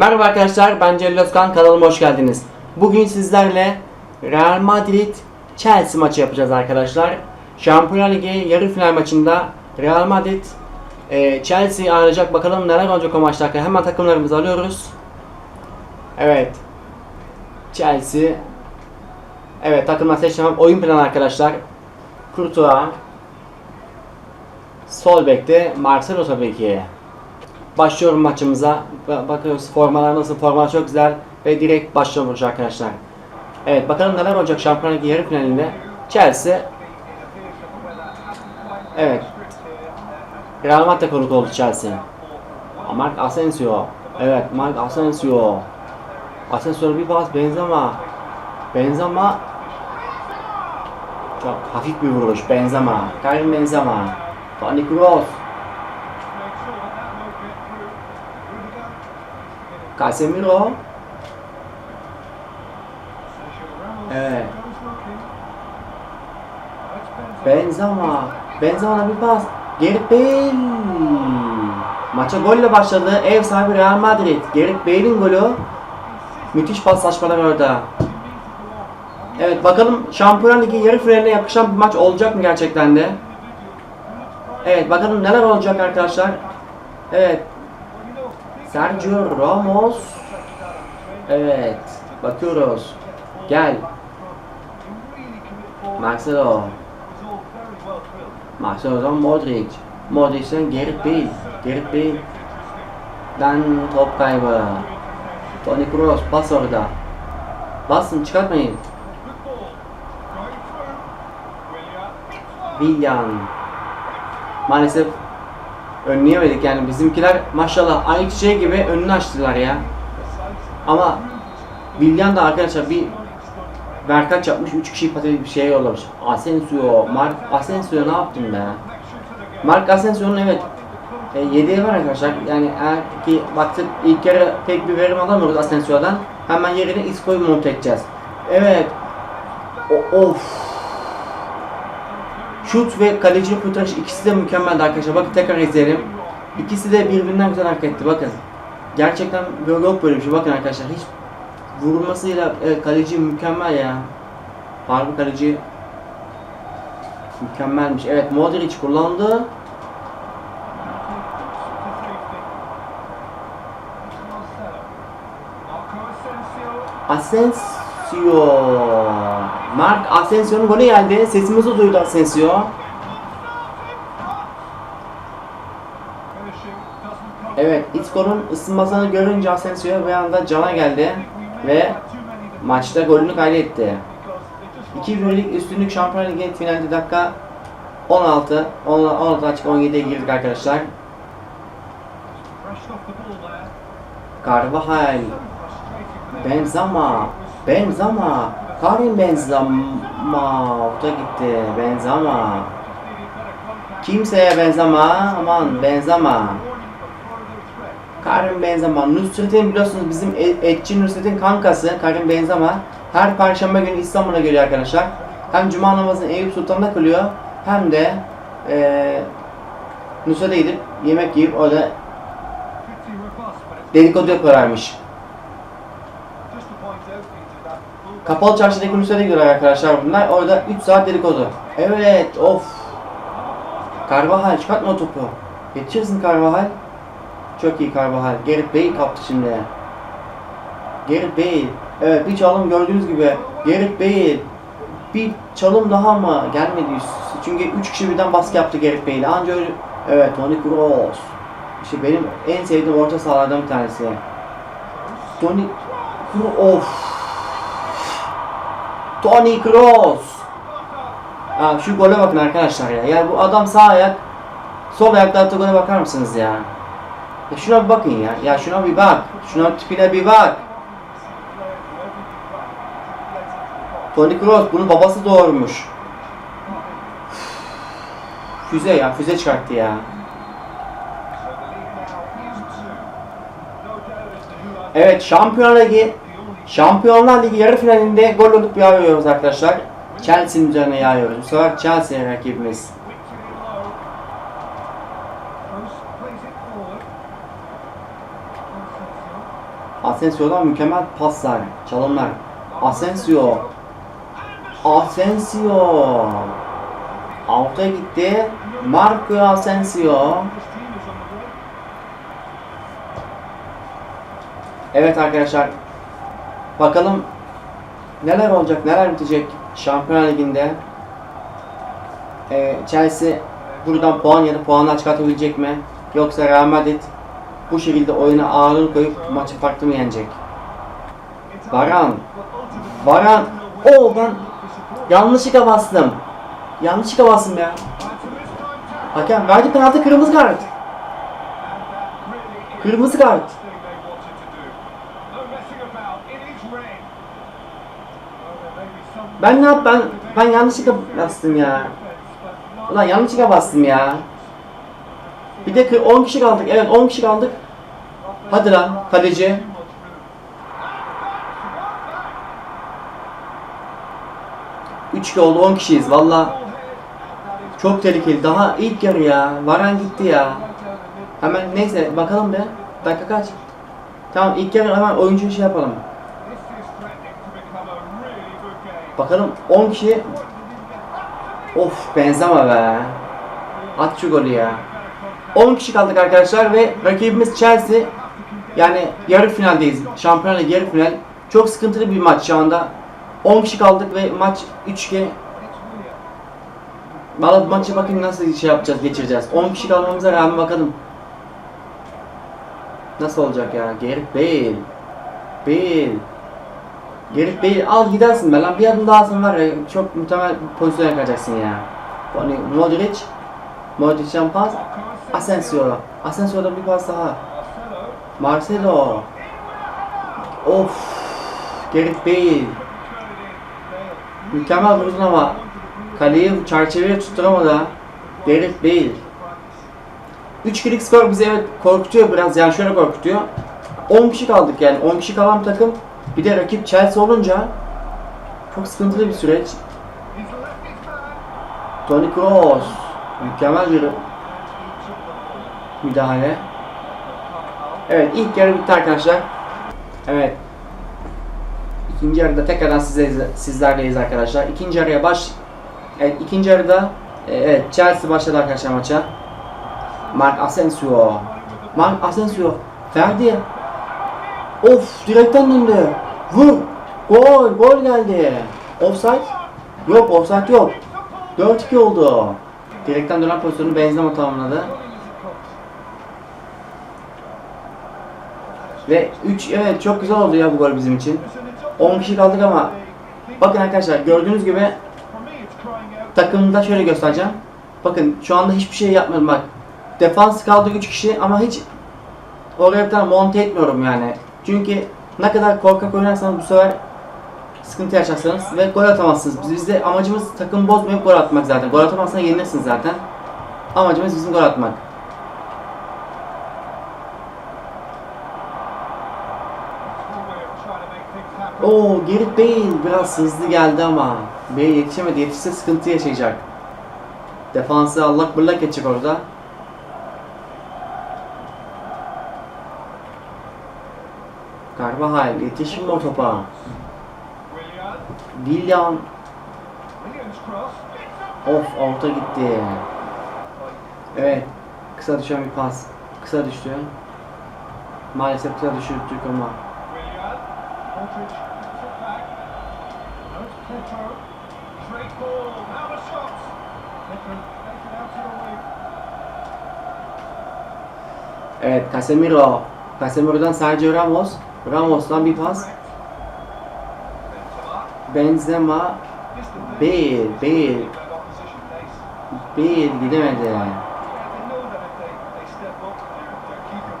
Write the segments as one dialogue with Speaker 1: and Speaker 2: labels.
Speaker 1: Merhaba arkadaşlar, ben Celil Özkan, kanalıma hoş geldiniz. Bugün sizlerle Real Madrid Chelsea maçı yapacağız arkadaşlar. Şampiyonlar Ligi yarı final maçında Real Madrid e, Chelsea ağırlayacak. Bakalım neler olacak o maçta. Hemen takımlarımızı alıyoruz. Evet. Chelsea. Evet takımlar seçtim. Oyun planı arkadaşlar. Courtois. Sol bekte Marcelo tabii ki. Başlıyorum maçımıza. Ba- Bakıyoruz formalar nasıl? Formalar çok güzel. Ve direkt başlıyoruz arkadaşlar. Evet bakalım neler olacak Şampiyonlar Ligi yarı finalinde. Chelsea. Evet. Real Madrid konuk oldu Chelsea. Mark Asensio. Evet Mark Asensio. Asensio'ya bir pas Benzema. Benzema. Çok hafif bir vuruş Benzema. Karim Benzema. Toni Kroos. Casemiro. Evet. Benzema. Benzema'na bir pas. Gareth Bale. Maça golle başladı. Ev sahibi Real Madrid. Gareth Bale'in golü. Müthiş paslaşmalar orada. Evet bakalım Şampiyonlar Ligi yarı finaline yakışan bir maç olacak mı gerçekten de? Evet bakalım neler olacak arkadaşlar. Evet. Sergio Ramos. Evet. Bakıyoruz. Gel. Marcelo. Marcelo'dan Modric. Modric'den Gareth Bale. Gareth Bale. Ben top kaybı. Toni Kroos bas orada. Basın çıkartmayın. Willian. Maalesef önleyemedik yani bizimkiler maşallah aynı şey gibi önünü açtılar ya. Ama Willian da arkadaşlar bir verkaç yapmış 3 kişi patates bir şey yollamış. Asensio, Mark Asensio ne yaptın be? Mark Asensio'nun evet e, yedeği var arkadaşlar. Yani eğer ki baktık ilk kere pek bir verim alamıyoruz Asensio'dan. Hemen yerine Isco'yu monte edeceğiz. Evet. O, of. Şut ve kaleci kurtarış ikisi de mükemmeldi arkadaşlar. Bakın tekrar izleyelim. İkisi de birbirinden güzel hareket etti. Bakın. Gerçekten böyle yok böyle bir şey. Bakın arkadaşlar hiç vurmasıyla evet, kaleci mükemmel ya. Harbi kaleci mükemmelmiş. Evet Modric kullandı. Asensio. Mark Asensio'nun golü geldi. Sesimizi duydu Asensio. Evet, Isco'nun ısınmasını görünce Asensio bir anda cana geldi ve maçta golünü kaydetti. 2-1'lik üstünlük Şampiyonlar Ligi finalde dakika 16, 16 açık 17'ye girdik arkadaşlar. Carvajal, Benzema, Benzema, Karim Benzema, o da gitti, Benzema. Kimseye Benzema, aman Benzema. Karim Benzema, Nusret'in biliyorsunuz bizim e- etçi Nusret'in kankası Karim Benzema. Her perşembe günü İstanbul'a geliyor arkadaşlar. Hem cuma namazını Eyüp Sultan'da kılıyor hem de eee Nusret'e gidip yemek yiyip orada dedikodu yapıyorlarmış. Kapalı çarşıdaki Nusret'e gidiyorlar arkadaşlar bunlar. Orada 3 saat dedikodu. Evet of. Carvajal çıkartma topu. Yetişirsin Carvajal. Çok iyi Carvajal. Gareth Bale kaptı şimdi. Gareth Bale. Evet bir çalım gördüğünüz gibi. Gareth Bale. Bir çalım daha mı? Gelmedi. Çünkü 3 kişi birden baskı yaptı Gareth Bale. Anca öyle... Evet Toni Kroos. İşte benim en sevdiğim orta sahalardan bir tanesi. Toni Kroos. Toni Kroos. Ha, şu gole bakın arkadaşlar ya. Ya bu adam sağ ayak sol ayakta attığı gole bakar mısınız ya? Ya şuna bir bakın ya. Ya şuna bir bak. Şuna tipine bir bak. Toni Kroos bunun babası doğurmuş. Füze ya, füze çıkarttı ya. Evet, Şampiyonlar Ligi Şampiyonlar Ligi yarı finalinde gol olup yağıyoruz arkadaşlar. Chelsea'nin üzerine yağıyoruz. Bu sefer Chelsea rakibimiz. Asensio'dan mükemmel paslar, çalımlar. Asensio. Asensio. Out'a gitti. Marco Asensio. Evet arkadaşlar. Bakalım neler olacak, neler bitecek Şampiyonlar Ligi'nde. Ee, Chelsea buradan puan ya da puanlar çıkartabilecek mi? Yoksa Real Madrid bu şekilde oyuna ağırlık koyup maçı farklı mı yenecek? Varan. Varan. Oo ben yanlışlıkla bastım. Yanlışlıkla bastım ya. Hakem verdi penaltı kırmızı kart. Kırmızı kart. Ben ne yap ben ben yanlışlıkla bastım ya. Ulan yanlışlıkla bastım ya. Bir de kı- 10 kişi kaldık. Evet 10 kişi kaldık. Hadi lan kaleci. Üç oldu 10 kişiyiz valla. Çok tehlikeli. Daha ilk yarı ya. Varan gitti ya. Hemen neyse bakalım be. Dakika kaç? Tamam ilk yarı hemen oyuncu şey yapalım. Bakalım 10 kişi. Of benzeme be. At şu golü ya. 10 kişi kaldık arkadaşlar ve rakibimiz Chelsea. Yani yarı finaldeyiz. Şampiyonlar yarı final. Çok sıkıntılı bir maç şu anda. 10 kişi kaldık ve maç 3-2. Valla maçı bakın nasıl şey yapacağız, geçireceğiz. 10 kişi kalmamıza rağmen bakalım. Nasıl olacak ya? Gareth Bale. Bale. Gareth Bale al gidersin be lan. Bir adım daha sen var ya çok muhtemel pozisyon yakacaksın ya. Yani Modric. Modric'den pas. Asensio. Asensio'da bir pas daha. Marcelo. Of. Gareth Bale. Mükemmel vurdun ama kaleyi çerçeveye tutturamadı. Gareth Bale. 3 kilik skor bizi evet korkutuyor biraz yani şöyle korkutuyor. 10 kişi kaldık yani 10 kişi kalan takım bir de rakip Chelsea olunca çok sıkıntılı bir süreç. Toni Kroos mükemmel bir müdahale. Evet ilk yarı bitti arkadaşlar. Evet. İkinci yarıda tekrardan size, sizlerleyiz arkadaşlar. İkinci yarıya baş... Evet ikinci yarıda e, evet Chelsea başladı arkadaşlar maça. Mark Asensio. Mark Asensio. Ferdi. Of direkten döndü. Vur. Gol. Gol geldi. Offside? Yok offside yok. 4-2 oldu. Direkten dönen pozisyonu Benzema tamamladı. Ve 3 evet çok güzel oldu ya bu gol bizim için. 10 kişi kaldık ama bakın arkadaşlar gördüğünüz gibi takımda şöyle göstereceğim. Bakın şu anda hiçbir şey yapmıyorum bak. Defans kaldı 3 kişi ama hiç oraya bir tane monte etmiyorum yani. Çünkü ne kadar korkak oynarsanız bu sefer sıkıntı yaşarsanız ve gol atamazsınız. Biz bizde amacımız takım bozmayıp gol atmak zaten. Gol atamazsan yenilirsin zaten. Amacımız bizim gol atmak. Oo Gareth Bale biraz hızlı geldi ama Bale yetişemedi. Yetişse sıkıntı yaşayacak. Defansı allak bullak edecek orada. Carvajal yetişim mi o topa? William of alta gitti. Evet. Kısa düşen bir pas. Kısa düştü. Maalesef kısa düşürdük ama. Evet Casemiro. Casemiro'dan Sergio Ramos. Ramos'tan bir pas. Benzema. Bale. Bale. Bale gidemedi.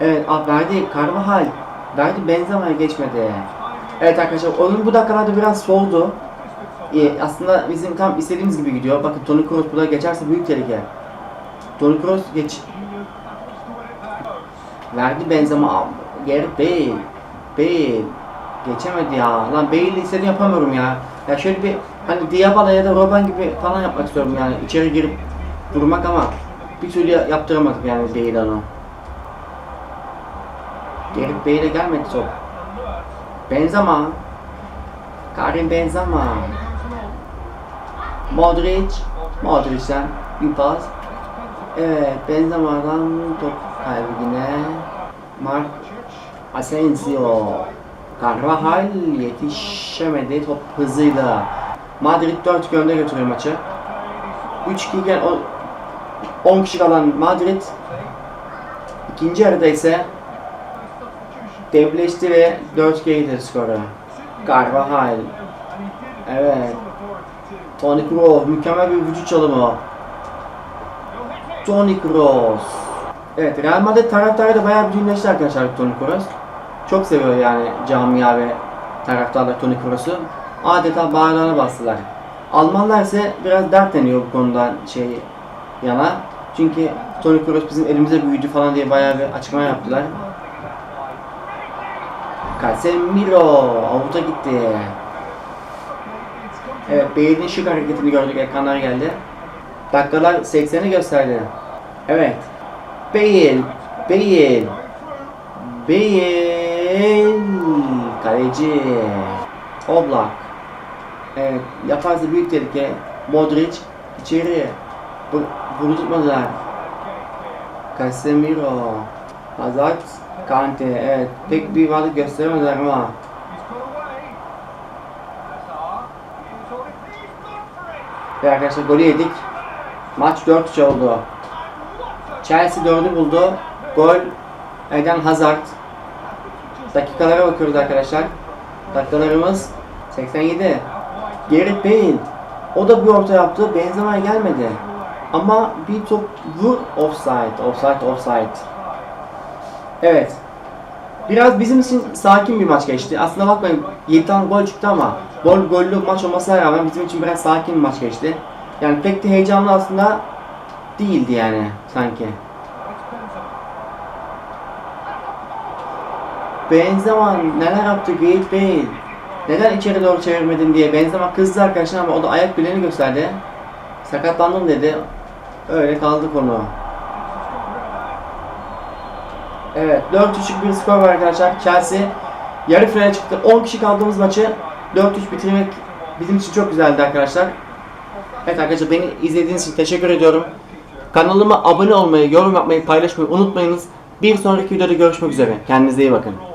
Speaker 1: Evet ah, verdi Carvajal. Verdi Benzema'ya geçmedi. Evet arkadaşlar oyun bu dakikalarda biraz soğudu. Ee, aslında bizim tam istediğimiz gibi gidiyor. Bakın Toni Kroos burada geçerse büyük tehlike. Toni Kroos geç verdi Benzema Gareth Bale Bale geçemedi ya. Lan Bale'i istediğimi yapamıyorum ya. Ya şöyle bir hani Diabala ya da Robben gibi falan yapmak istiyorum yani içeri girip durmak ama bir türlü yaptıramadık yani Bale'e onu. Gareth Bale'e gelmedi top. Benzema. Karim Benzema. Modric. Modric'ten bir pas. Evet Benzema'dan top kaybı yine. Mark Asensio. Carvajal yetişemedi top hızıyla. Madrid 4 önde götürüyor maçı. 3-2 iken o- 10 kişi kalan Madrid ikinci yarıda ise devleşti ve 4-2 getirdi skoru. Carvajal. Evet. Toni Kroos mükemmel bir vücut çalımı. Toni Kroos. Evet Real Madrid taraftarı da bayağı bir düğünleşti arkadaşlar Toni Kroos. Çok seviyor yani camia ve taraftarlar Toni Kroos'u. Adeta bağırlarına bastılar. Almanlar ise biraz dertleniyor bu konuda şey yana. Çünkü Toni Kroos bizim elimize büyüdü falan diye bayağı bir açıklama yaptılar. Casemiro avuta gitti. Evet Bale'in şık hareketini gördük ekranlara geldi. Dakikalar 80'i gösterdi. Evet. Bale. Bale. Bale. Kaleci. Oblak. Evet. Yaparsa büyük tehlike. Modric. içeri. Bu, bunu tutmadılar. Casemiro. Hazard. Kante. Evet. Pek bir varlık gösteremediler ama. Ve arkadaşlar golü yedik. Maç 4-3 oldu. Chelsea 4'ü buldu. Gol Eden Hazard. Dakikalara bakıyoruz arkadaşlar. Dakikalarımız 87. Gareth Bale. O da bir orta yaptı. Benzema gelmedi. Ama bir top vur offside. Offside offside. Evet. Biraz bizim için sakin bir maç geçti. Aslında bakmayın 7 tane gol çıktı ama gol gollü maç olmasına rağmen bizim için biraz sakin bir maç geçti. Yani pek de heyecanlı aslında değildi yani sanki. Benzema neler yaptı Gareth Bale? Neden içeri doğru çevirmedin diye Benzema kızdı arkadaşlar ama o da ayak bileğini gösterdi. Sakatlandım dedi. Öyle kaldı konu. Evet 4-3'lük bir skor var arkadaşlar. Chelsea yarı finale çıktı. 10 kişi kaldığımız maçı 4-3 bitirmek bizim için çok güzeldi arkadaşlar. Evet arkadaşlar beni izlediğiniz için teşekkür ediyorum. Kanalıma abone olmayı, yorum yapmayı, paylaşmayı unutmayınız. Bir sonraki videoda görüşmek üzere. Kendinize iyi bakın.